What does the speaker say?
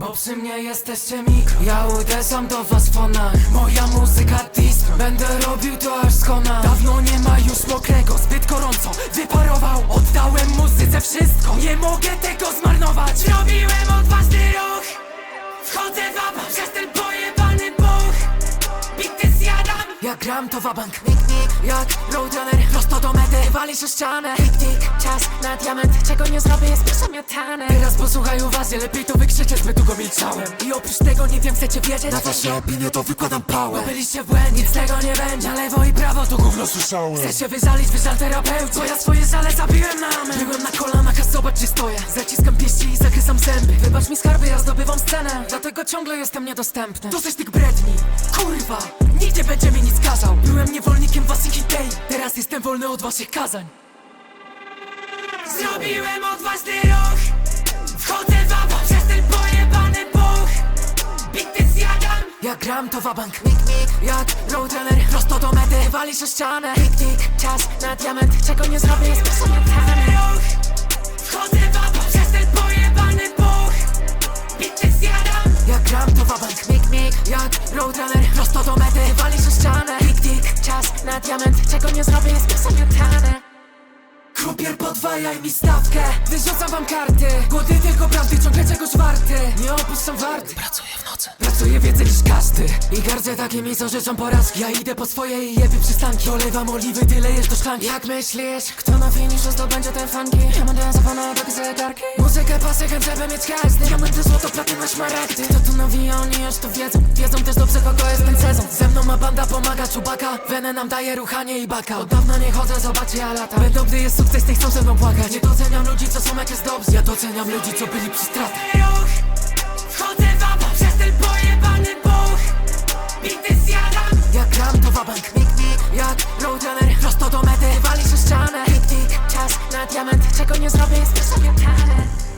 Bo przy mnie jesteście mikro Ja uderzam do was fonach Moja muzyka distro Będę robił to aż skona Dawno nie ma już mokrego. Zbyt gorąco wyparował. Oddałem muzyce wszystko. Nie mogę tego zmarnować. Zrobiłem odważny ruch. Wchodzę w awans przez ten pojebany buch Bity zjadam. Jak gram to wabank. Mik, mik, jak roadrunner. Prosto do mety, walisz o ścianę. Tik, tik, czas na diament. Czego nie zrobię jest przemiatane Teraz posłuchaj uważnie, lepiej to wykrzyczeć Zbyt długo milczałem. I oprócz tego nie wiem, chcecie wiedzieć. Na wasze opinie to wykładam pałę. Byliście w błędzie, nic z tego nie będzie. Na lewo i prawo to gówno słyszałem. Chcecie wyżalić, wyżal terapeucie Bo ja swoje żale zabiłem na amen. Byłem na kolanach, a zobacz gdzie stoję. Zaciskam pięści i zakrysam zęby. Wybacz mi skarby, ja zdobywam scenę. Dlatego ciągle jestem niedostępny. Dosyć tych bredni, kurwa Nigdzie będzie mi nic kazał. Byłem niewolnikiem waszych idei Jestem wolny od waszych kazań. Zrobiłem odważny ruch Wchodzę w awans przez ten pojebany buch Bity zjadam. Jak gram to wabank Mik, mik, jak roadrunner. Prosto do mety, walisz o ścianę. Tik, tik, czas na diament. Czego nie zrobię jest przemiatany ruch Wchodzę w awans przez ten pojebany buch Bity zjadam. Jak gram to wabank Mik, mik, jak roadrunner. Prosto do mety, na diament. Czego nie zrobię jest przemiatane Krupier podwajaj mi stawkę. Wyrzucam wam karty. Głody tylko prawdy, ciągle czegoś warty. Nie opuszczam warty. Pracuję w nocy Pracuję więcej niż każdy. I gardzę takimi, co życzą porażki. Ja idę po swoje i jebie przystanki. Dolewam oliwy, ty lejesz do szklanki. Jak myślisz, kto na finiszu zdobędzie ten funky? Ja mam dansowane takie zegarki. Muzykę, pasję, chęć, żeby mieć każdy. Diamenty, złoto, platyna, szmaragdy. Kto tu nawija, oni już to wiedzą. Wiedzą też dobrze, kogo jest ten sezon. Ze mną ma banda, pomaga czubaka. Wenę nam daje ruchanie i baka. Od dawna nie chodzę, zobaczcie, ja lata Będą, gdy jest sukces, nie chcą ze mną płakać. Nie doceniam ludzi, co są jak jest dobrze Ja doceniam ludzi, co byli przy stratach na diament. Czego nie zrobię, jestem sobie talent.